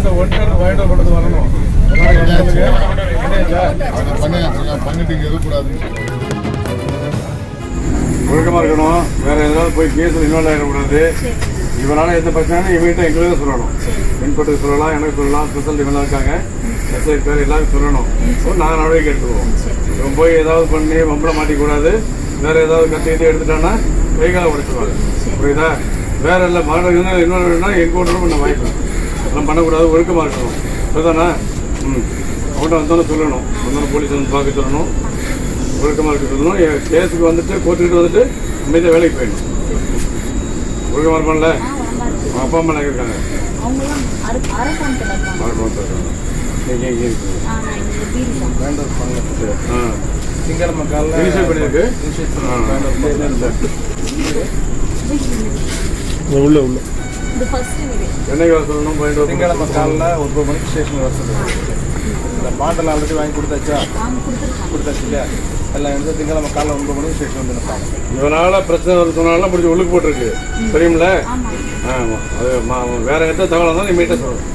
அந்த ஒன்றரை வாயிட கொண்டு வரணும். பண்ணிட்டீங்க ஒழுக்கமாக இருக்கணும். வேற எதாவது போய் கேஸில் இன்வால்வ் ஆகிடக்கூடாது இவனால் எந்த பிரச்சனையும் இவங்கிட்ட எங்களுக்கு சொல்லணும். மின்பட்டுக்கு சொல்லலாம் எனக்கு சொல்லலாம் ஸ்பெஷல் இவங்களாம் இருக்காங்க. எஸ்ஐ பேர் எல்லாரும் சொல்லணும். நாங்கள் நடவடிக்கை எடுத்துருவோம் இவன் போய் ஏதாவது பண்ணி மம்பளை மாட்டிக்கூடாது. வேற ஏதாவது கத்திட்டு எடுத்துட்டான்னா கைகால உடைச்சிருவாங்க. புரியுதா? வேற இல்லை மாணவர்கள் இன்வால்வ் எங்கள் ஒன்றும் பண்ண வாய்ப்பு அதெல்லாம் பண்ணக்கூடாது ஒழுக்கமாக இருக்கணும். சரிதானே ம். அவன்கிட்ட வந்தோன்னு சொல்லணும். வந்தோன்னு போலீஸ் வந்து பார்க்க சொல்லணும். ஒழுக்கமாக இருக்க சொல்லணும். என் கேஸுக்கு வந்துட்டு கோர்ட்டுக்கிட்டு வந்துட்டு அமைதியாக வேலைக்கு போயிடணும். ஒழுக்கமாக இருப்பான்ல? அப்பா அம்மா நீங்கள் இருக்கீங்க? ஆ, நான் இங்கே வீடு தான். வேண்டாம் பண்ணல ஆ. திங்கக்கிழமை காலைல இனிஷியல் பண்ணியிருக்கு? உள்ள உள்ள. இது ஃபர்ஸ்ட் வீடு என்னைக்கு வர சொல்லணும்? பாயிண்ட் திங்கக்கிழமை காலைல ஒன்பது மணிக்கு ஸ்டேஷன் வர சொல்லுங்க இந்த பாட்டில் ஆல்ரெடி வாங்கி கொடுத்தாச்சா? கொடுத்தாச்சு இல்லையா? எல்லாம் வந்து திங்கக்கிழமை காலைல ஒன்பது மணிக்கு ஸ்டேஷன் வந்து நிற்பாங்க இவனால பிரச்சனை சொன்னாலும் பிடிச்சி உள்ளுக்கு போட்டிருக்கு. தெரியுமில்ல ஆமாம் அது மா- வேற எந்த தகவல் இருந்தாலும் நீ மீட்ட சொல்லணும்